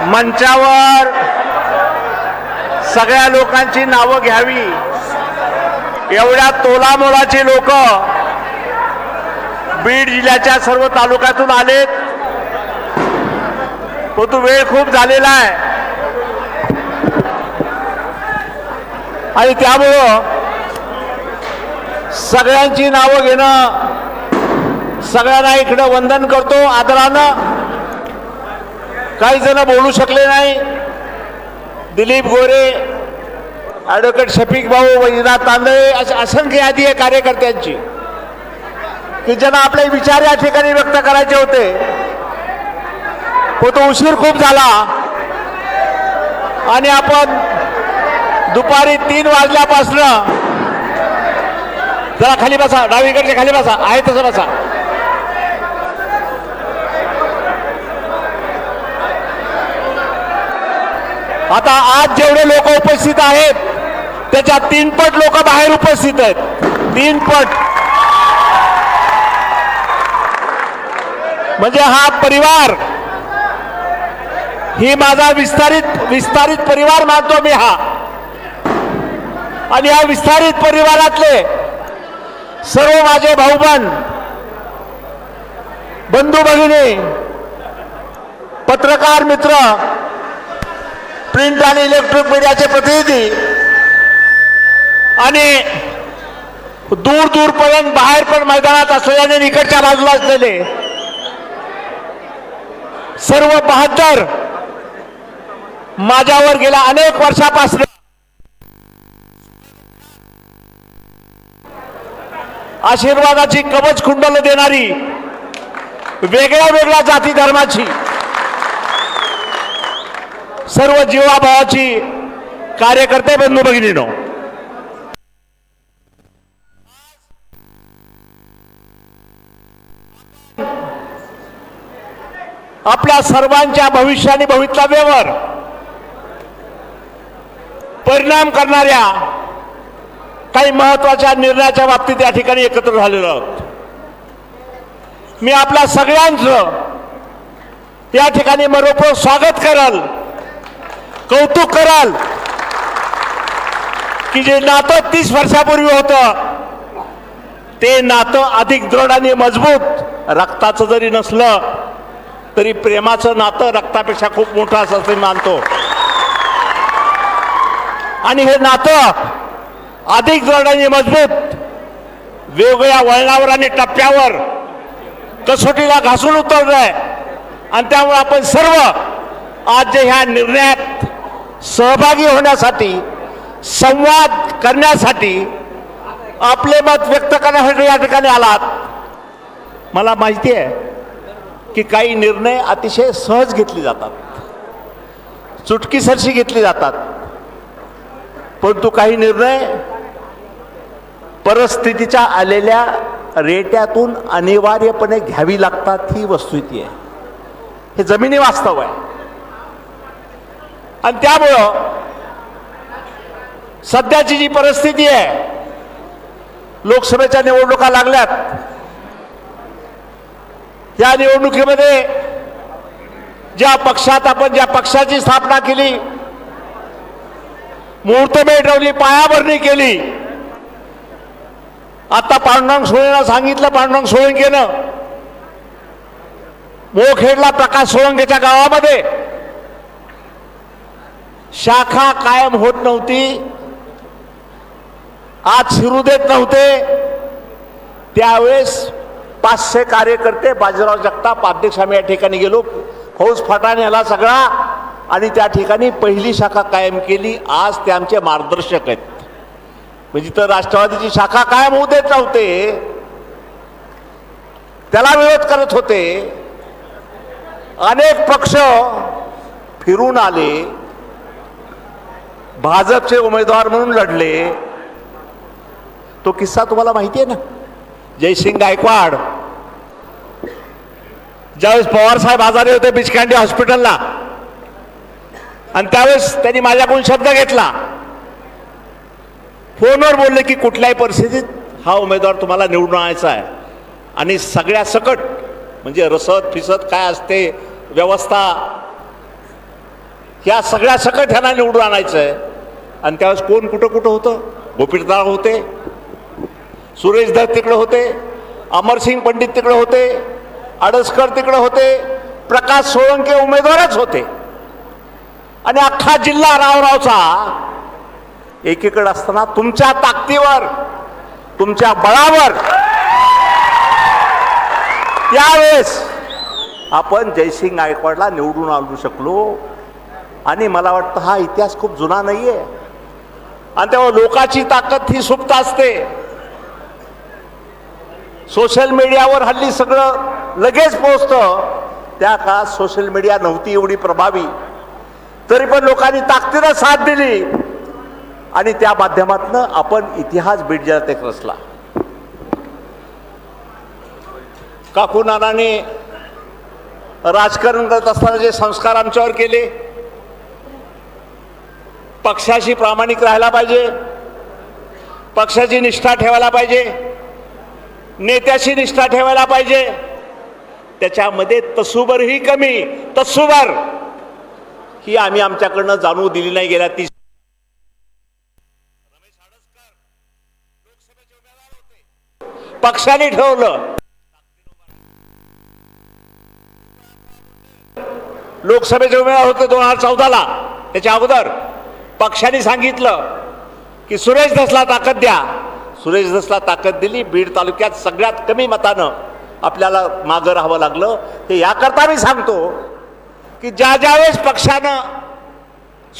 मंचावर सगळ्या लोकांची नावं घ्यावी. एवढ्या तोलामोलाची लोक बीड जिल्ह्याच्या सर्व तालुक्यातून आलेत. परंतु वेळ खूप झालेला आहे. आणि त्यामुळं सगळ्यांची नावं घेणं सगळ्यांना इकडं वंदन करतो आदरानं. काही जण बोलू शकले नाही. दिलीप गोरे ॲडव्होकेट शफिक भाऊ वैजनाथ तांदळे अशी असंख्य यादी आहे कार्यकर्त्यांची. की ज्यांना आपले विचार या ठिकाणी व्यक्त करायचे होते. पण तो उशीर खूप झाला. आणि आपण दुपारी तीन वाजल्यापासनं जरा खाली बसा डावीकडच्या खाली बसा आहे तसं बसा. आता आज जेवढे लोक उपस्थित आहेत त्याच्या तीनपट लोक बाहेर उपस्थित आहेत. तीनपट. म्हणजे हा परिवार ही माझा विस्तारित विस्तारित परिवार मानतो मी हा. आणि या विस्तारित परिवारातले सर्व माझे भाऊबंद बंधू भगिनी पत्रकार मित्र प्रिंट आणि इलेक्ट्रॉनिक मीडियाचे प्रतिनिधी. आणि दूर दूरपर्यंत बाहेर पण मैदानात असलेल्याने निकटच्या बाजूला असलेले सर्व बहात्तर माझ्यावर गेल्या अनेक वर्षापासून आशीर्वादाची कवच कुंडल देणारी वेगळ्या वेगळ्या जाती धर्माची सर्व जीवाभावाची कार्यकर्ते बंधू भगिनीनो. आपल्या सर्वांच्या भविष्य आणि भवितव्यावर परिणाम करणाऱ्या काही महत्त्वाच्या निर्णयाच्या बाबतीत या ठिकाणी एकत्र झालेलो आहोत. मी आपल्या सगळ्यांचं या ठिकाणी मरोपर स्वागत करल. कौतुक कराल की जे नातं तीस वर्षापूर्वी होतं ते नातं अधिक दृढ आणि मजबूत रक्ताचं जरी नसलं तरी प्रेमाचं नातं रक्तापेक्षा खूप मोठं असं मी मानतो. आणि हे नातं अधिक दृढ आणि मजबूत वेगवेगळ्या वळणावर आणि टप्प्यावर कसोटीला घासून उतरलंय. आणि त्यामुळे आपण सर्व आज जे ह्या निर्णयात सहभागी होण्यासाठी संवाद करण्यासाठी आपले मत व्यक्त करण्यासाठी या ठिकाणी आलात. मला माहिती आहे की काही निर्णय अतिशय सहज घेतले जातात. चुटकीसरशी घेतली जातात. परंतु काही निर्णय परिस्थितीच्या आलेल्या रेट्यातून अनिवार्यपणे घ्यावी लागतात ही वस्तुस्थिती आहे. हे जमिनी वास्तव आहे. आणि त्यामुळं सध्याची जी परिस्थिती आहे लोकसभेच्या निवडणुका लागल्यात. त्या निवडणुकीमध्ये ज्या पक्षात आपण ज्या पक्षाची स्थापना केली मुहूर्तमेढ ठेवली पायाभरणी केली आता पांडुरंग सोळेनं सांगितलं पांडुरंग सोळंकेनं. मोखेडला प्रकाश सोळंकेच्या गावामध्ये शाखा कायम होत नव्हती. आज शिरू देत नव्हते. त्यावेळेस पाचशे कार्यकर्ते बाजीराव जगताप अध्यक्ष आम्ही या ठिकाणी गेलो. फौज फटाने आला सगळा आणि त्या ठिकाणी पहिली शाखा कायम केली. आज ते आमचे मार्गदर्शक आहेत. म्हणजे तर राष्ट्रवादीची शाखा कायम होऊ देत नव्हते. त्याला विरोध करत होते. अनेक पक्ष फिरून आले. भाजपचे उमेदवार म्हणून लढले. तो किस्सा तुम्हाला माहिती आहे ना? जयसिंग गायकवाड. ज्यावेळेस पवार साहेब आजारी होते बिचकांडी हॉस्पिटलला आणि त्यावेळेस त्यांनी माझ्याकडून शब्द घेतला. फोनवर बोलले की कुठल्याही परिस्थितीत हा उमेदवार तुम्हाला निवडून आणायचा आहे. आणि सगळ्या सकट म्हणजे रसद फिसत काय असते व्यवस्था या सगळ्या सकट ह्यांना निवडून आणायचं आहे. आणि त्यावेळेस कोण कुठं कुठं होतं? गोपीरदार होते सुरेश दत्त तिकडे होते अमरसिंग पंडित तिकडे होते अडसकर तिकडे होते प्रकाश सोळंके उमेदवारच होते. आणि अख्खा जिल्हा रावरावचा एकीकडे असताना तुमच्या ताकदीवर तुमच्या बळावर. त्यावेळेस आपण जयसिंग गायकवाडला निवडून आणू शकलो. आणि मला वाटतं हा इतिहास खूप जुना नाहीये. आणि तेव्हा लोकाची ताकद ही सुप्त असते. सोशल मीडियावर हल्ली सगळं लगेच पोचतं त्या काळात सोशल मीडिया नव्हती एवढी प्रभावी. तरी पण लोकांनी ताकदीनं साथ दिली. आणि त्या माध्यमातनं आपण इतिहास बिडजात एक रचला. काकू नानाने राजकारण करत असताना जे संस्कार आमच्यावर केले पक्षाशी प्रामाणिक राहायला पाहिजे. पक्षाची निष्ठा ठेवायला पाहिजे. नेत्याशी निष्ठा ठेवायला पाहिजे. त्याच्यामध्ये तसूभरही कमी. तसुबर! ही आम्ही आमच्याकडनं जाणू दिली नाही गेल्या ती पक्षाने ठेवलं. लोकसभेचे उमेदवार होते दोन हजार चौदाला. त्याच्या अगोदर. पक्षाने सांगितलं की सुरेश धसला ताकद द्या. सुरेश धसला ताकद दिली बीड तालुक्यात सगळ्यात कमी मतानं आपल्याला मागं राहावं लागलं. हे याकरता मी सांगतो की ज्या ज्यावेळेस पक्षानं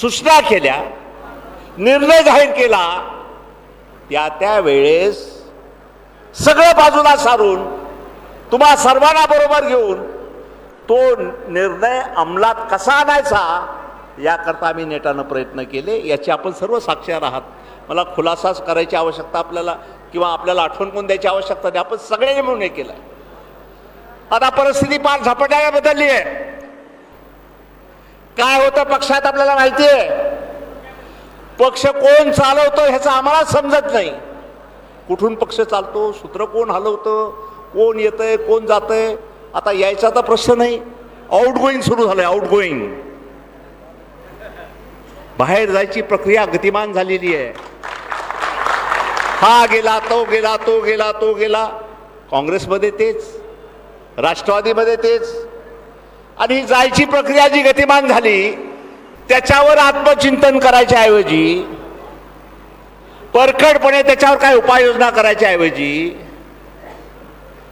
सूचना केल्या निर्णय जाहीर केला त्या त्या वेळेस सगळं बाजूला सारून तुम्हा सर्वांना बरोबर घेऊन तो निर्णय अंमलात कसा आणायचा याकरता आम्ही नेटानं प्रयत्न केले. याची आपण सर्व साक्षीदार आहात. मला खुलासाच करायची आवश्यकता आपल्याला किंवा आपल्याला आठवण कोण द्यायची आवश्यकता नाही. आपण सगळ्यांनी मिळून हे केलं. आता परिस्थिती फार झपाट्याने बदलली आहे. काय होतं पक्षात आपल्याला माहिती आहे. पक्ष कोण चालवतो ह्याचं आम्हाला समजत नाही. कुठून पक्ष चालतो सूत्र कोण हलवतं कोण येतंय कोण जातंय? आता यायचा तर प्रश्न नाही. आउट गोईंग सुरू झालंय आउट गोईंग बाहेर जायची प्रक्रिया गतिमान झालेली आहे. हा गेला तो गेला तो गेला तो गेला. काँग्रेसमध्ये तेच राष्ट्रवादीमध्ये तेच. आणि जायची प्रक्रिया जी गतिमान झाली त्याच्यावर आत्मचिंतन करायच्या ऐवजी परखडपणे त्याच्यावर काय उपाययोजना करायच्या ऐवजी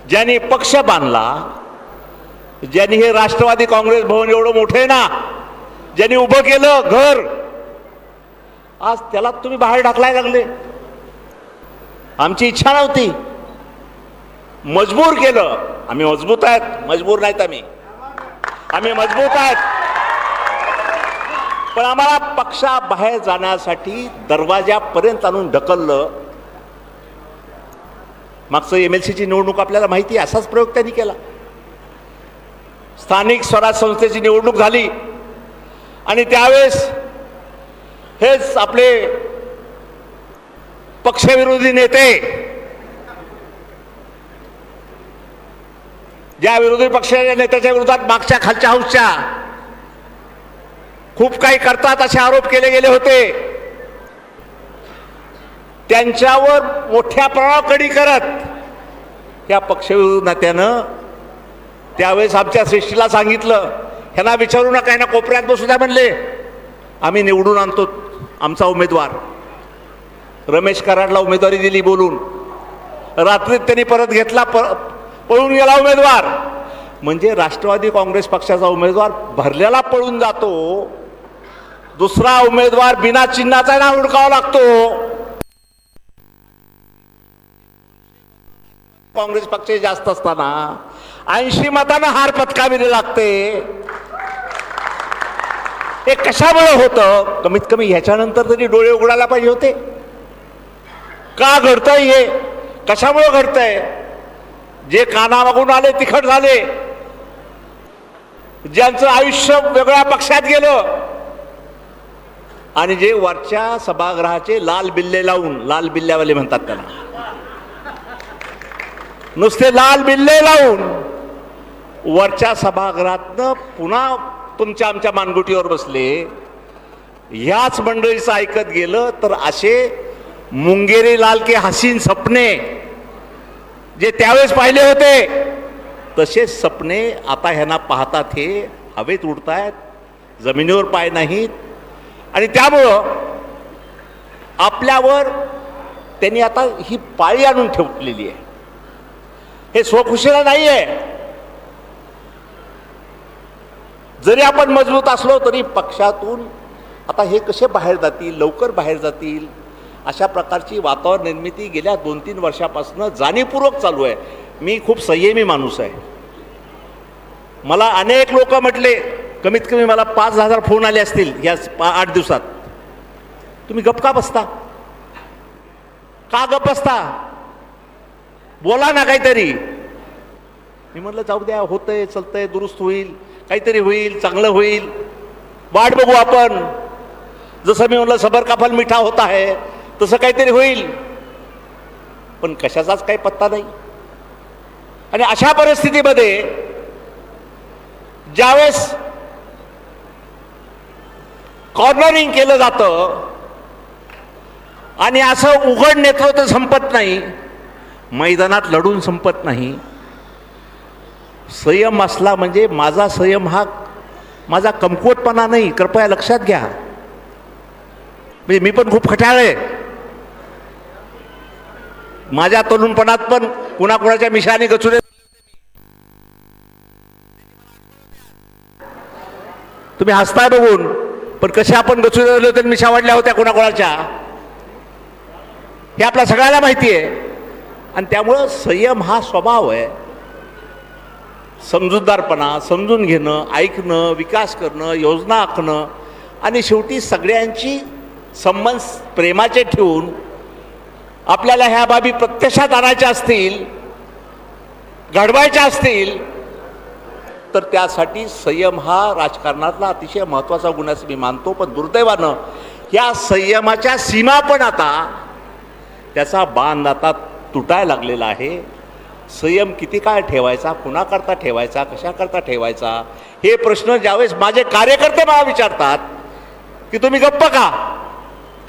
ज्यांनी पक्ष बांधला ज्यांनी हे राष्ट्रवादी काँग्रेस भवन एवढं मोठं आहे ना ज्यांनी उभं केलं घर आज त्याला तुम्ही बाहेर ढकलाय लागले. आमची इच्छा नव्हती. मजबूर केलं. आम्ही मजबूत आहेत. मजबूर नाहीत आम्ही. आम्ही मजबूत आहेत. पण आम्हाला पक्षाबाहेर जाण्यासाठी दरवाजापर्यंत आणून ढकललं. मागचं एम एल सीची निवडणूक आपल्याला माहिती आहे. असाच प्रयोग त्यांनी केला. स्थानिक स्वराज संस्थेची निवडणूक झाली. आणि त्यावेळेस हेच आपले पक्षविरोधी नेते ज्या विरोधी पक्षाच्या नेत्याच्या विरोधात मागच्या खालच्या हाऊसच्या खूप काही करतात असे आरोप केले गेले होते. त्यांच्यावर मोठ्या प्रमाणावर कडी करत या पक्षविरोधी नेत्यानं त्यावेळेस आमच्या सृष्टीला सांगितलं. ह्यांना विचारू नका यांना कोपऱ्यात बसू द्या म्हणले. आम्ही निवडून आणतो. आमचा उमेदवार. रमेश कराडला उमेदवारी दिली बोलून. रात्रीत त्यांनी परत घेतला प पळून गेला उमेदवार. म्हणजे राष्ट्रवादी काँग्रेस पक्षाचा उमेदवार भरलेला पळून जातो. दुसरा उमेदवार बिना चिन्हाचा ना हुडकावा लागतो. काँग्रेस पक्ष जास्त असताना ऐंशी मतानं हार पत्कावी लागते. हे कशामुळं होतं? कमीत कमी ह्याच्यानंतर तरी डोळे उघडायला पाहिजे होते. का घडतंय हे? कशामुळं घडतंय? जे कानामागून आले तिखट झाले. ज्यांचं आयुष्य वेगळ्या पक्षात गेलं. आणि जे वरच्या सभागृहाचे लाल बिल्ले लावून लाल बिल्ल्यावाले म्हणतात त्याला. नुसते लाल बिल्ले लावून वरच्या सभागृहातनं पुन्हा तुमच्या आमच्या मानगुटीवर बसले. ह्याच मंडळीचं ऐकत गेलं तर असे मुंगेरी लाल के हसीन सपने जे त्यावेळेस पाहिले होते तसेच सपने आता ह्यांना पाहतात हे. हवेत उडतायत जमिनीवर पाय नाहीत. आणि त्यामुळं आपल्यावर त्यांनी आता ही पाळी आणून ठेवलेली आहे. हे स्वखुशीला नाही आहे जरी आपण मजबूत असलो तरी पक्षातून आता हे कसे बाहेर जातील लवकर बाहेर जातील अशा प्रकारची वातावरण निर्मिती गेल्या दोन तीन वर्षापासून जाणीवपूर्वक चालू आहे. मी खूप संयमी माणूस आहे. मला अनेक लोक म्हटले कमीत कमी मला पाच हजार फोन आले असतील या पा- आठ दिवसात. तुम्ही गप का बसता? का गप बसता? बोला ना काहीतरी. मी म्हटलं जाऊ द्या होतंय चलतंय दुरुस्त होईल. काहीतरी होईल चांगलं होईल. वाट बघू आपण. जसं मी म्हटलं सबर काफल मिठा होता आहे तसं काहीतरी होईल. पण कशाचाच काही पत्ता नाही. आणि अशा परिस्थितीमध्ये ज्यावेळेस कॉर्नरिंग केलं जातं आणि असं उघड नेतृत्व संपत नाही मैदानात लढून संपत नाही संयम असला म्हणजे माझा संयम हा माझा कमकुवतपणा नाही. कृपया लक्षात घ्या. म्हणजे मी पण खूप खटाळ आहे. माझ्या तरुणपणात पण कुणाकुणाच्या मिशाने गचुरे तुम्ही हसताय बघून पण कसे आपण गचू झाले होते मिशा वाढल्या होत्या कोणाकोणाच्या? हे आपल्या सगळ्याला माहिती आहे. आणि त्यामुळं संयम हा स्वभाव आहे. समजूतदारपणा समजून घेणं ऐकणं विकास करणं योजना आखणं आणि शेवटी सगळ्यांची संबंध प्रेमाचे ठेवून आपल्याला ह्या बाबी प्रत्यक्षात आणायच्या असतील घडवायच्या असतील तर त्यासाठी संयम हा राजकारणातला अतिशय महत्त्वाचा गुण असं मी मानतो. पण दुर्दैवानं या संयमाच्या सीमा पण आता त्याचा बांध आता तुटायला लागलेला आहे. संयम किती काळ ठेवायचा? कुणाकरता ठेवायचा? कशाकरता ठेवायचा? हे प्रश्न ज्यावेळेस माझे कार्यकर्ते मला विचारतात की तुम्ही गप्प का?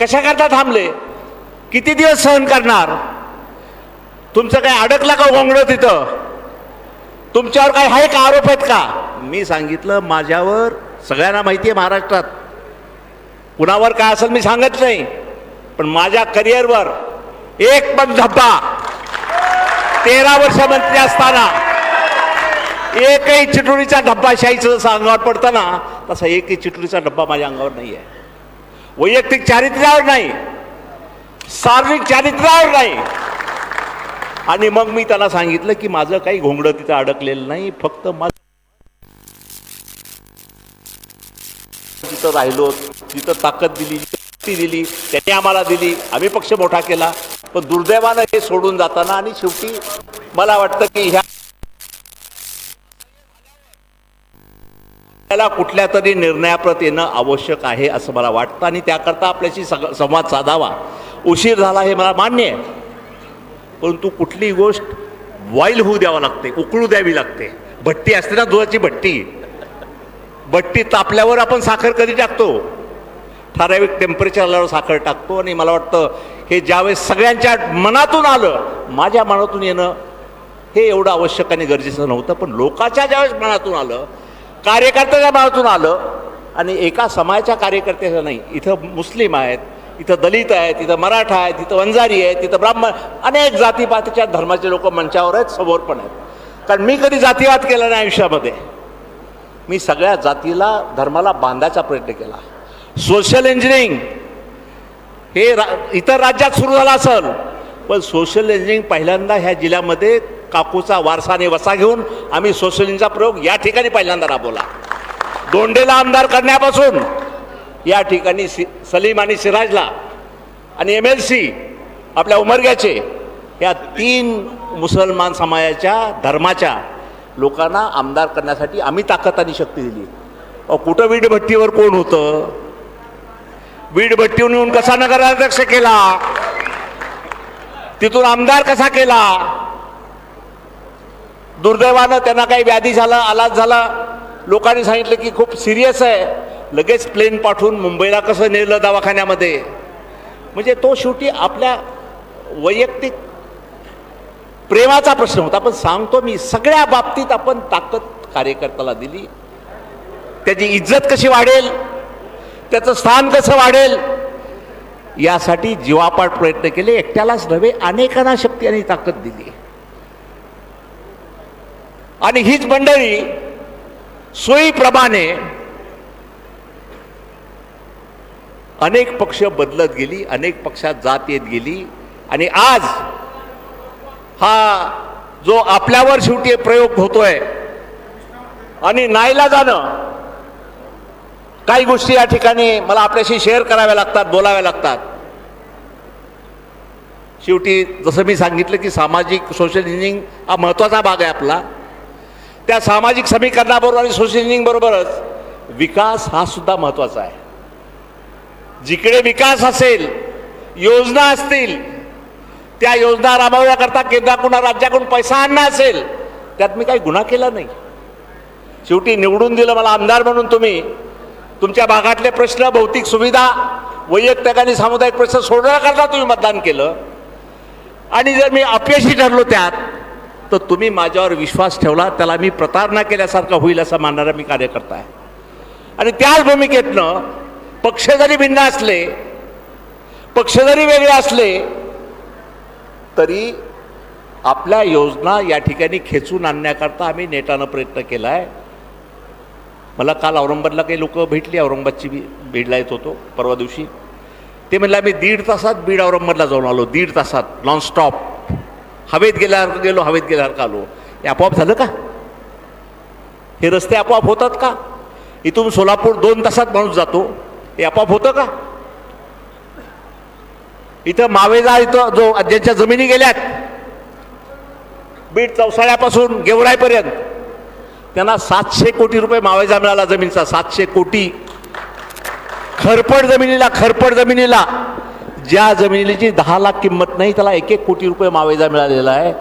कशाकरता थांबले? किती दिवस सहन करणार? तुमचं काय अडकला का गोंगडं तिथं? तुमच्यावर काय आहे का आरोप आहेत का? मी सांगितलं माझ्यावर सगळ्यांना माहिती आहे महाराष्ट्रात. कुणावर काय असेल मी सांगत नाही. पण माझ्या करिअरवर एक पण धब्बा तेरा वर्ष मंत्री असताना एकही चिटुरीचा डब्बा शाहीचं जसं अंगावर पडतं ना तसा एकही चिटुरीचा डब्बा माझ्या अंगावर नाही आहे वैयक्तिक चारित्र्यावर नाही. सार्वजनिक चारित्र्यावर नाही. आणि मग मी त्याला सांगितलं की माझं काही घोंगडं तिथं अडकलेलं नाही फक्त माझं तिथं राहिलो तिथं ताकद दिली शक्ती दिली त्याने आम्हाला दिली आम्ही पक्ष मोठा केला. पण दुर्दैवानं हे सोडून जाताना आणि शेवटी मला वाटतं की ह्या आपल्याला कुठल्या तरी निर्णयाप्रत येणं आवश्यक आहे असं मला वाटतं. आणि त्याकरता आपल्याशी सग संवाद साधावा. उशीर झाला हे मला मान्य आहे. परंतु कुठलीही गोष्ट बॉईल होऊ द्यावं लागते उकळू द्यावी लागते. भट्टी असते ना दुधाची भट्टी. भट्टी तापल्यावर आपण साखर कधी टाकतो? ठराविक टेम्परेचर आल्यावर साखर टाकतो आणि मला वाटतं हे ज्यावेळेस सगळ्यांच्या मनातून आलं माझ्या मनातून येणं हे एवढं आवश्यक आणि गरजेचं नव्हतं. पण लोकाच्या ज्यावेळेस मनातून आलं कार्यकर्त्याच्या मनातून आलं आणि एका समाजाच्या कार्यकर्त्याचं नाही इथं मुस्लिम आहेत इथं दलित आहेत इथं मराठा आहेत इथं वंजारी आहेत तिथं ब्राह्मण अनेक जातीपातीच्या धर्माचे लोक मंचावर आहेत समोर पण आहेत. कारण मी कधी जातीवाद केला नाही आयुष्यामध्ये. मी सगळ्या जातीला धर्माला बांधायचा प्रयत्न केला. Social engineering. हे रा इतर राज्यात सुरू झालं असेल. पण सोशल इंजिनिअरिंग पहिल्यांदा ह्या जिल्ह्यामध्ये काकूचा वारसाने वसा घेऊन आम्ही सोशल इंजिनिअरिंगचा प्रयोग या ठिकाणी पहिल्यांदा राबवला. दोंडेला आमदार करण्यापासून या ठिकाणी सि सलीम आणि सिराजला आणि एम एल सी आपल्या उमरग्याचे या तीन मुसलमान समाजाच्या धर्माच्या लोकांना आमदार करण्यासाठी आम्ही ताकद आणि शक्ती दिली. कुठं वीटभट्टीवर कोण होतं? वीटभट्टीहून येऊन कसा नगराध्यक्ष केला? तिथून आमदार कसा केला? दुर्दैवानं त्यांना काही व्याधी झाला आलाच झाला. लोकांनी सांगितलं की खूप सिरियस आहे. लगेच प्लेन पाठवून मुंबईला कसं नेलं दवाखान्यामध्ये? म्हणजे तो शेवटी आपल्या वैयक्तिक प्रेमाचा प्रश्न होता. पण सांगतो मी सगळ्या बाबतीत आपण ताकद कार्यकर्त्याला दिली. त्याची इज्जत कशी वाढेल? त्याचं स्थान कसं वाढेल? यासाठी जीवापाठ प्रयत्न केले. एकट्यालाच नव्हे अनेकांना शक्ती आणि ताकद दिली. आणि हीच मंडळी सोयीप्रमाणे अनेक पक्ष बदलत गेली अनेक पक्षात जात येत गेली. आणि आज हा जो आपल्यावर शेवटी प्रयोग होतोय आणि नाईला जाणं काही गोष्टी या ठिकाणी मला आपल्याशी शेअर कराव्या लागतात बोलाव्या लागतात. शेवटी जसं मी सांगितलं की सामाजिक सोशल इंजिनिअरिंग हा महत्त्वाचा भाग आहे आपला. त्या सामाजिक समीकरणाबरोबर आणि सोशल इंजिनिअरिंगबरोबरच विकास हा सुद्धा महत्त्वाचा आहे. जिकडे विकास असेल योजना असतील त्या योजना राबवण्याकरता केंद्राकडून राज्याकडून पैसा आणणं असेल त्यात मी काही गुन्हा केला नाही. शेवटी निवडून दिलं मला आमदार म्हणून तुम्ही तुमच्या भागातले प्रश्न भौतिक सुविधा वैयक्तिक आणि सामुदायिक प्रश्न सोडवण्याकरता तुम्ही मतदान केलं. आणि जर मी अपयशी ठरलो त्यात तर तुम्ही माझ्यावर विश्वास ठेवला त्याला मी प्रतारणा केल्यासारखा होईल असं मानणारा मी कार्यकर्ता आहे. आणि त्याच भूमिकेतनं पक्ष जरी भिन्न असले पक्ष जरी वेगळे असले तरी आपल्या योजना या ठिकाणी खेचून आणण्याकरता आम्ही नेटानं प्रयत्न केला आहे मला काल औरंगाबादला काही लोक भेटली औरंगाबादची बी बीडला येत होतो परवा दिवशी. ते म्हणलं आम्ही दीड तासात बीड औरंगाबादला जाऊन आलो दीड तासात नॉनस्टॉप हवेत गेल्यासारखं गेलो हवेत गेल्यासारखं आलो? हे आपोआप झालं का? हे रस्ते आपोआप होतात का? इथून सोलापूर दोन तासात माणूस जातो हे आपोआप होतं का? इथं मावेजा इथं जो ज्यांच्या जमिनी गेल्यात बीड चौसाळ्यापासून गेवरायपर्यंत त्यांना सातशे कोटी रुपये मावायचा मिळाला जमिनीचा सातशे कोटी. खरपड जमिनीला खरपड जमिनीला. ज्या जमिनीची दहा लाख किंमत नाही त्याला एक एक कोटी रुपये मावेजा मिळालेला आहे.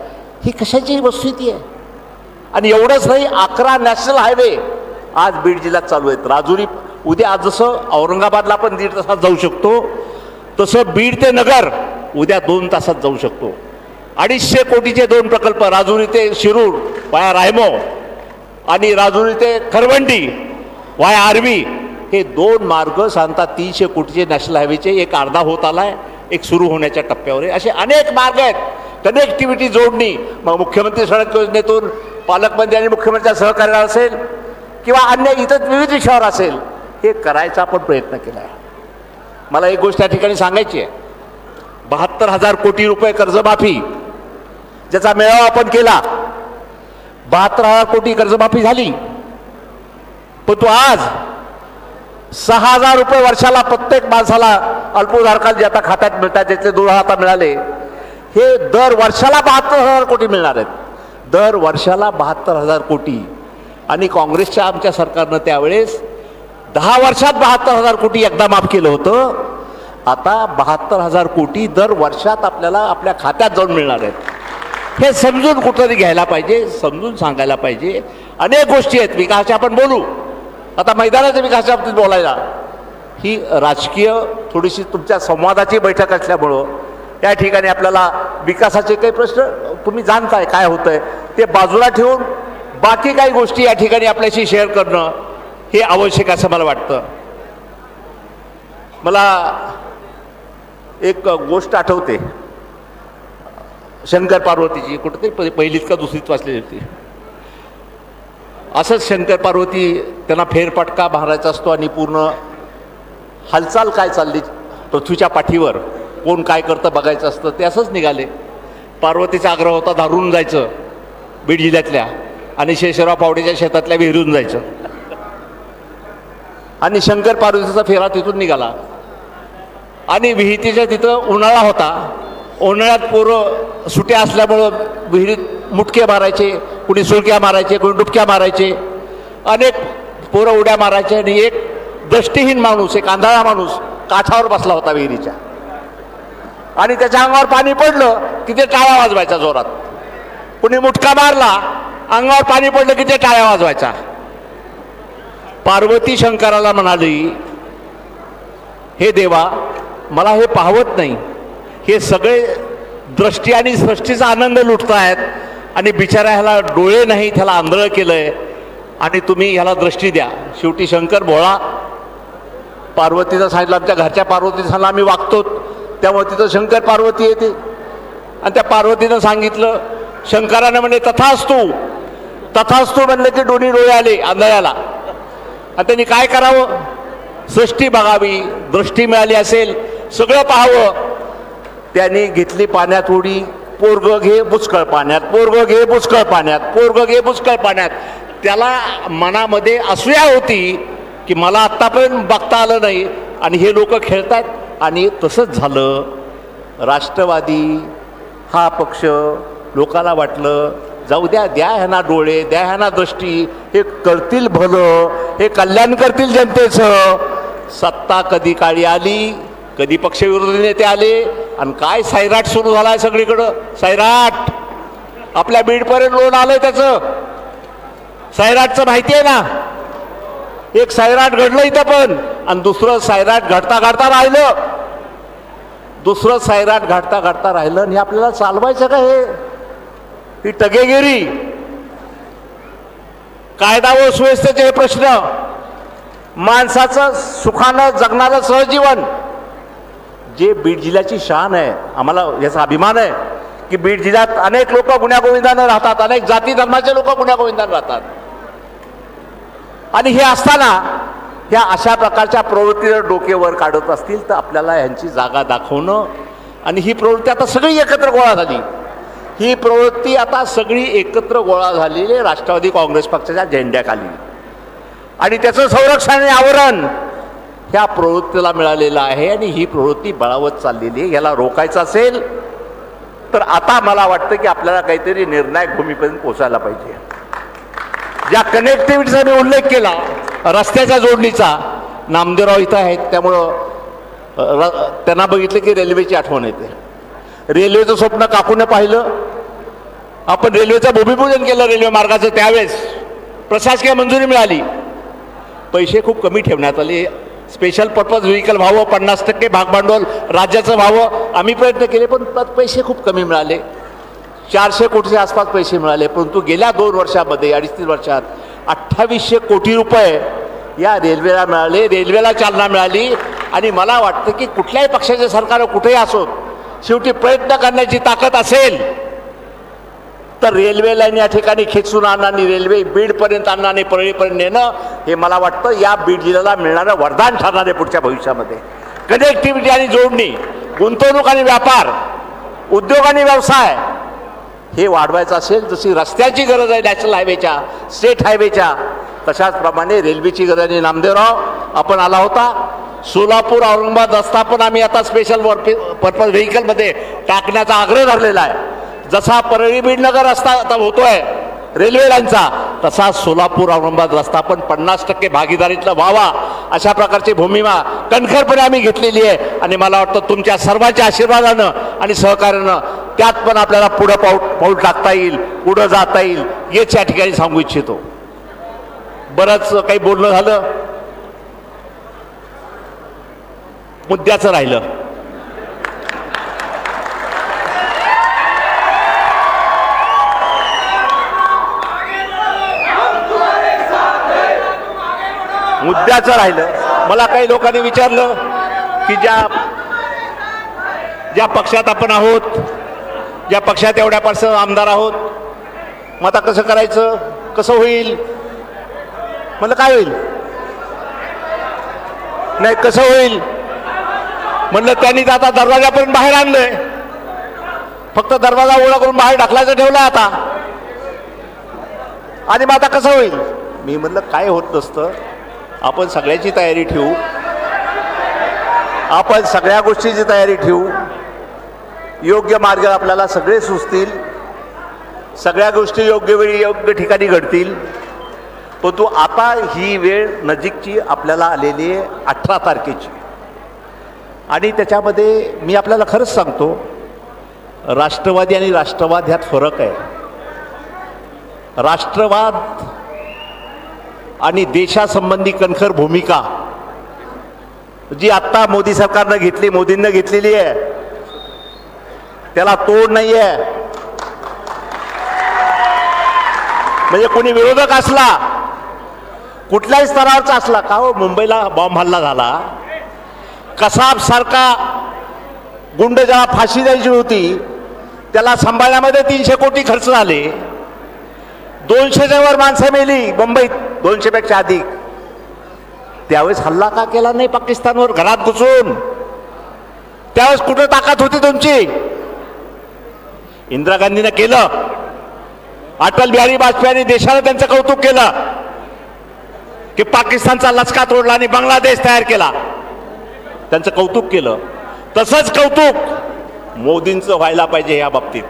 ही कशाची वस्तुस्थिती आहे आणि एवढंच नाही अकरा नॅशनल हायवे. आज बीड जिल्ह्यात चालू आहेत. राजुरी उद्या आज जसं औरंगाबादला पण दीड तासात जाऊ शकतो तसं बीड ते नगर उद्या दोन तासात जाऊ शकतो. अडीचशे कोटीचे दोन प्रकल्प राजुरी ते शिरूर वाया रायमो. आणि राजुरी ते खरवंडी वाय आर्वी हे दोन मार्ग सांगता तीनशे कोटीचे नॅशनल हायवेचे एक अर्धा होत आलाय एक सुरू होण्याच्या टप्प्यावर आहे. असे अनेक मार्ग आहेत. कनेक्टिव्हिटी जोडणी मग मुख्यमंत्री सडक योजनेतून पालकमंत्री आणि मुख्यमंत्र्यांच्या सहकार्याला असेल किंवा अन्य इतर विविध विषयावर असेल हे करायचा आपण प्रयत्न केला आहे. मला एक गोष्ट या ठिकाणी सांगायची आहे. बहात्तर हजार कोटी रुपये कर्जमाफी ज्याचा मेळावा आपण केला बहात्तर हजार कोटी कर्जमाफी झाली. पण तो आज सहा हजार रुपये वर्षाला प्रत्येक माणसाला अल्पधारकांचे जे आता खात्यात मिळतात त्याचे दोन हजार आता मिळाले हे दर वर्षाला बहात्तर हजार कोटी मिळणार आहेत. दर वर्षाला बहात्तर हजार कोटी. आणि काँग्रेसच्या आमच्या सरकारनं त्यावेळेस दहा वर्षात बहात्तर हजार कोटी एकदा माफ केलं होतं. आता बहात्तर हजार कोटी दर वर्षात आपल्याला आपल्या खात्यात जाऊन मिळणार आहेत. हे समजून कुठंतरी घ्यायला पाहिजे समजून सांगायला पाहिजे. अनेक गोष्टी आहेत विकासाच्या आपण बोलू. आता मैदानाच्या विकासाच्या बाबतीत बोलायला. ही राजकीय थोडीशी तुमच्या संवादाची बैठक असल्यामुळं या ठिकाणी आपल्याला विकासाचे काही प्रश्न तुम्ही जाणताय काय होतंय ते बाजूला ठेवून बाकी काही गोष्टी या ठिकाणी आपल्याशी शेअर करणं हे आवश्यक असं मला वाटतं. मला एक गोष्ट आठवते. शंकर पार्वतीची कुठेतरी पहिलीच का दुसरीच वाचलेली होती. असंच शंकर पार्वती त्यांना फेरफटका मारायचा असतो आणि पूर्ण हालचाल काय चालली पृथ्वीच्या पाठीवर कोण काय करतं बघायचं असतं ते असंच निघाले. पार्वतीचा आग्रह होता धारून जायचं बीड जिल्ह्यातल्या आणि शेषराव पावडेच्या शेतातल्या विहिरून जायचं. आणि शंकर पार्वतीचा फेरा तिथून निघाला. आणि विहितीच्या तिथं उन्हाळा होता. उन्हाळ्यात पोरं सुट्या असल्यामुळं विहिरीत मुटके मारायचे कुणी सुळक्या मारायचे कुणी डुबक्या मारायचे. अनेक पोरं उड्या मारायचे आणि एक दृष्टीहीन माणूस एक आंधळा माणूस काठावर बसला होता विहिरीच्या. आणि त्याच्या अंगावर पाणी पडलं की ते टाळ्या वाजवायचा जोरात. कुणी मुटका मारला अंगावर पाणी पडलं की ते टाळ्या वाजवायचा. पार्वती शंकराला म्हणाली हे देवा मला हे पाहवत नाही. हे सगळे दृष्टी आणि सृष्टीचा आनंद लुटत आहेत आणि बिचारा ह्याला डोळे नाही त्याला आंधळं आहे आणि तुम्ही ह्याला दृष्टी द्या. शेवटी शंकर भोळा पार्वतीचं सांगितलं आमच्या घरच्या पार्वतीचं सांगला आम्ही वागतो त्यामुळे तिथं शंकर पार्वती येते. आणि त्या पार्वतीनं सांगितलं शंकरानं म्हणे तथास्तू. तथास्तू म्हणलं की दोन्ही डोळे आले आंधळ्याला. आणि त्यांनी काय करावं? सृष्टी बघावी. दृष्टी मिळाली असेल सगळं पाहावं. त्यांनी घेतली पाण्यात उडी. पोरग घे बुचकळ पाण्यात पोरग घे बुचकळ पाण्यात पोरग घे बुचकळ पाण्यात. त्याला मनामध्ये असूया होती की मला आत्तापर्यंत बघता आलं नाही. आणि हे लोक खेळतात आणि तसंच झालं. राष्ट्रवादी हा पक्ष लोकाला वाटलं जाऊ द्या द्या ह्यांना डोळे द्या ह्यांना दृष्टी हे करतील भलं हे कल्याण करतील जनतेचं. सत्ता कधी काळी आली कधी पक्षविरोधी नेते आले आणि काय सैराट सुरू झाला आहे सगळीकडं? सैराट! आपल्या बीडपर्यंत लोन आलंय त्याचं. सैराटचं माहिती आहे ना? एक सैराट घडलं इथं पण. आणि दुसरं सैराट घडता घडता राहिलं. दुसरं सैराट घडता घडता राहिलं आणि आपल्याला चालवायचं का हे? ही टगेगिरी. कायदा व सुव्यवस्थेचे हे प्रश्न. माणसाचं सुखानं जगणारं सहजीवन. जे बीड जिल्ह्याची शान आहे आम्हाला याचा अभिमान आहे की बीड जिल्ह्यात अनेक लोक गुण्यागोविंदानं राहतात अनेक जाती धर्माचे लोक गुण्यागोविंदानं राहतात. आणि हे असताना ह्या अशा प्रकारच्या प्रवृत्ती जर डोकेवर काढत असतील तर आपल्याला ह्यांची जागा दाखवणं आणि ही प्रवृत्ती आता सगळी एकत्र गोळा झाली. ही प्रवृत्ती आता सगळी एकत्र गोळा झालेली आहे राष्ट्रवादी काँग्रेस पक्षाच्या झेंड्याखाली. आणि त्याचं संरक्षण आणि आवरण ह्या प्रवृत्तीला मिळालेलं आहे आणि ही प्रवृत्ती बळावत चाललेली आहे. याला रोखायचं असेल तर आता मला वाटतं की आपल्याला काहीतरी निर्णायक भूमीपर्यंत पोचायला पाहिजे. ज्या कनेक्टिव्हिटीचा मी उल्लेख केला रस्त्याच्या जोडणीचा नामदेवराव इथं आहेत त्यामुळं र- त्यांना बघितलं की रेल्वेची आठवण येते. रेल्वेचं स्वप्न काकूने पाहिलं. आपण रेल्वेचं भूमिपूजन केलं रेल्वे मार्गाचं त्यावेळेस. प्रशासकीय मंजुरी मिळाली. पैसे खूप कमी ठेवण्यात आले. स्पेशल पर्पज व्हेकल व्हावं पन्नास टक्के भागभांडवल राज्याचं व्हावं. आम्ही प्रयत्न केले पण त्यात पैसे खूप कमी मिळाले. चारशे कोटीच्या आसपास पैसे मिळाले परंतु गेल्या दोन वर्षामध्ये अडीच तीन वर्षात अठ्ठावीसशे कोटी रुपये या रेल्वेला मिळाले रेल्वेला चालना मिळाली. आणि मला वाटतं की कुठल्याही पक्षाचे सरकार कुठेही असोत शेवटी प्रयत्न करण्याची ताकद असेल. तर रेल्वे लाईन या ठिकाणी खेचून आणणं आणि रेल्वे बीडपर्यंत आणणं आणि परळीपर्यंत नेणं हे मला वाटतं या बीड जिल्ह्याला मिळणारं वरदान ठरणार आहे पुढच्या भविष्यामध्ये. कनेक्टिव्हिटी आणि जोडणी गुंतवणूक आणि व्यापार उद्योग आणि व्यवसाय हे वाढवायचं असेल जशी रस्त्याची गरज आहे नॅशनल हायवेच्या स्टेट हायवेच्या तशाचप्रमाणे रेल्वेची गरज आहे. नामदेवराव आपण आला होता. सोलापूर औरंगाबाद रस्ता पण आम्ही आता स्पेशल पर्पज व्हेकलमध्ये टाकण्याचा आग्रह धरलेला आहे. जसा परळी बीडनगर रस्ता आता होतोय रेल्वे लाईनचा तसा सोलापूर औरंगाबाद रस्ता पण पन्नास टक्के भागीदारीतला व्हावा अशा प्रकारची भूमिमा कणखरपणे आम्ही घेतलेली आहे. आणि मला वाटतं तुमच्या सर्वांच्या आशीर्वादानं आणि सहकार्यानं त्यात पण आपल्याला पुढं पाऊल पाऊल टाकता येईल पुढं जाता येईल हेच या ठिकाणी सांगू इच्छितो. बरंच काही बोलणं झालं. मुद्द्याचं राहिलं. मुद्द्याचं राहिलं. मला काही लोकांनी विचारलं की ज्या ज्या पक्षात आपण आहोत ज्या पक्षात एवढ्या आमदार आहोत मग आता कसं करायचं? कसं होईल? म्हणलं काय होईल? नाही कसं होईल? म्हणलं त्यांनी तर आता दरवाजापर्यंत बाहेर आणलंय. फक्त दरवाजा ओळा करून बाहेर ढकलायचं ठेवलं आता. आणि मग आता कसं होईल? मी म्हणलं काय होत नसतं. आपण सगळ्याची तयारी ठेवू. आपण सगळ्या गोष्टीची तयारी ठेवू. योग्य मार्ग आपल्याला सगळे सुचतील. सगळ्या गोष्टी योग्य वेळी योग्य ठिकाणी घडतील. परंतु आता ही वेळ नजीकची आपल्याला आलेली आहे अठरा तारखेची. आणि त्याच्यामध्ये मी आपल्याला खरंच सांगतो राष्ट्रवादी आणि राष्ट्रवाद ह्यात फरक आहे. राष्ट्रवाद आणि देशासंबंधी कणखर भूमिका जी आत्ता मोदी सरकारनं घेतली मोदींनी घेतलेली आहे त्याला तोड नाही आहे म्हणजे कोणी विरोधक असला कुठल्याही स्तरावरचा असला का हो मुंबईला बॉम्ब हल्ला झाला कसाब सारखा गुंड ज्याला फाशी द्यायची होती त्याला सांभाळण्यामध्ये तीनशे कोटी खर्च झाले. दोनशे जवळ माणसं मेली मुंबईत. दोनशे पेक्षा अधिक. त्यावेळेस हल्ला का केला नाही पाकिस्तानवर? घरात घुसून. त्यावेळेस कुठं ताकद होती तुमची? इंदिरा गांधीनं केलं. अटल बिहारी वाजपेयींनी देशाला त्यांचं कौतुक केलं. की पाकिस्तानचा लचका तोडला आणि बांगलादेश तयार केला. त्यांचं कौतुक केलं. तसंच कौतुक मोदींचं व्हायला पाहिजे या बाबतीत.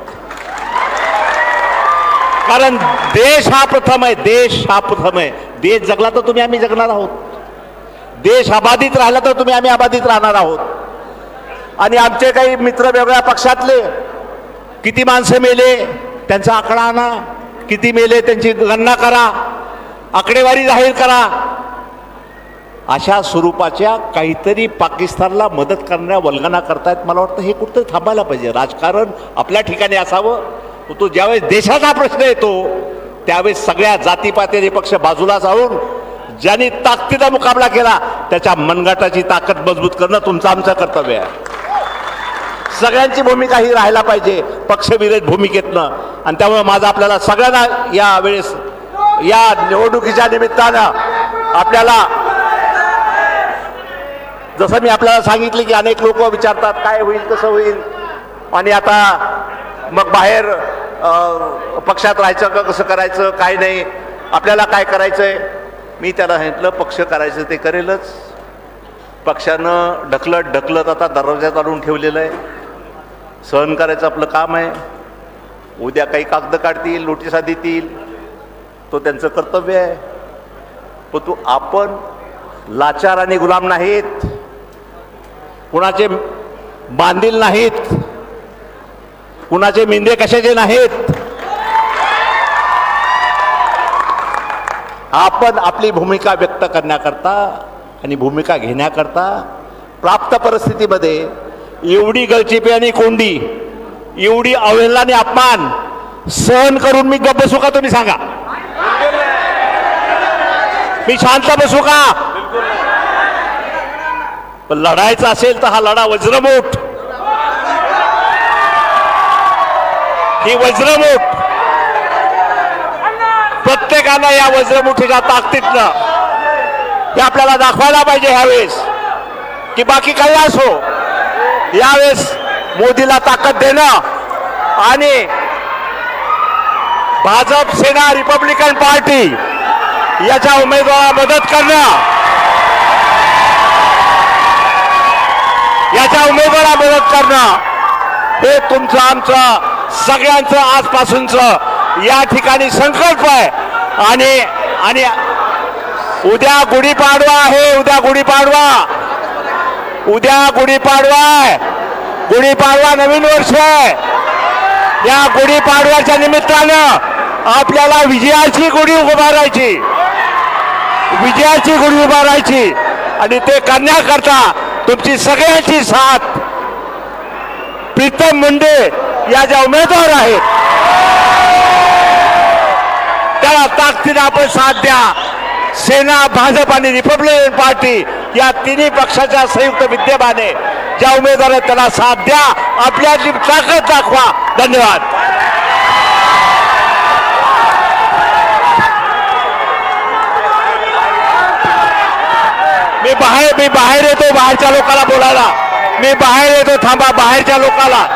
कारण देश हा प्रथम आहे. देश हा प्रथम आहे. देश जगला तर तुम्ही आम्ही जगणार आहोत. देश अबाधित राहिला तर तुम्ही आम्ही अबाधित राहणार आहोत. आणि आमचे काही मित्र वेगळ्या पक्षातले किती माणसं मेले त्यांचा आकडा आणा. किती मेले त्यांची गणना करा. आकडेवारी जाहीर करा. अशा स्वरूपाच्या काहीतरी पाकिस्तानला मदत करण्या वल्गना करतायत मला वाटतं हे कुठंतरी थांबायला पाहिजे. राजकारण आपल्या ठिकाणी असावं. तो ज्यावेळेस देशाचा प्रश्न येतो त्यावेळेस सगळ्या जातीपातीचे पक्ष बाजूला जाऊन ज्यांनी ताकदीचा मुकाबला केला त्याच्या मनगटाची ताकद मजबूत करणं तुमचं आमचं कर्तव्य आहे. सगळ्यांची भूमिका ही राहायला पाहिजे पक्षविरहित भूमिकेतनं आणि त्यामुळे माझं आपल्याला सगळ्यांना या वेळेस या निवडणुकीच्या निमित्तानं आपल्याला जसं मी आपल्याला सांगितले की अनेक लोक विचारतात काय होईल कसं होईल? आणि आता मग बाहेर पक्षात राहायचं का कसं करायचं काय नाही आपल्याला काय करायचंय? मी त्याला सांगितलं पक्ष करायचं ते करेलच. पक्षानं ढकलत ढकलत आता दरवाज्यात आणून ठेवलेलं आहे. सहन करायचं आपलं काम आहे. उद्या काही कागद काढतील नोटिसा देतील. तो त्यांचं कर्तव्य आहे. पण तू आपण लाचार आणि गुलाम नाहीत. कुणाचे बांधील नाहीत. कुणाचे मेंदे कशाचे नाहीत? आपण आपली भूमिका व्यक्त करण्याकरता आणि भूमिका घेण्याकरता प्राप्त परिस्थितीमध्ये एवढी गळचिपी आणि कोंडी एवढी अवहेलना आणि अपमान सहन करून मी गप्प बसू का तुम्ही सांगा? मी शांत बसू का? पण लढायचा असेल तर हा लढा वज्रमोठ. ही वज्रमूठ. प्रत्येकानं या वज्रमुठीच्या ताकदीतनं हे आपल्याला दाखवायला पाहिजे ह्यावेळेस. की बाकी काही असो यावेळेस मोदीला ताकद देणं आणि भाजप सेना रिपब्लिकन पार्टी याच्या उमेदवाराला मदत करणं. याच्या उमेदवाराला मदत करणं. हे तुमचं आमचं सगळ्यांचं आजपासूनचं या ठिकाणी संकल्प आहे. आणि आणि उद्या गुढीपाडवा आहे उद्या गुढीपाडवा. उद्या गुढीपाडवा आहे. गुढीपाडवा नवीन वर्ष आहे. या गुढीपाडव्याच्या निमित्तानं आपल्याला विजयाची गुढी उभारायची. विजयाची गुढी उभारायची. आणि ते करण्याकरता तुमची सगळ्यांची साथ. प्रीतम मुंडे या ज्या उमेदवार आहेत त्याला ताकदीनं आपण साथ द्या. सेना भाजप आणि रिपब्लिकन पार्टी या तिन्ही पक्षाच्या संयुक्त विद्यमाने ज्या उमेदवार आहेत त्याला साथ द्या. आपल्याची ताकद दाखवा. धन्यवाद. मी बाहेर मी बाहेर येतो बाहेरच्या लोकांना बोलायला. मी बाहेर येतो थांबा बाहेरच्या लोकांना.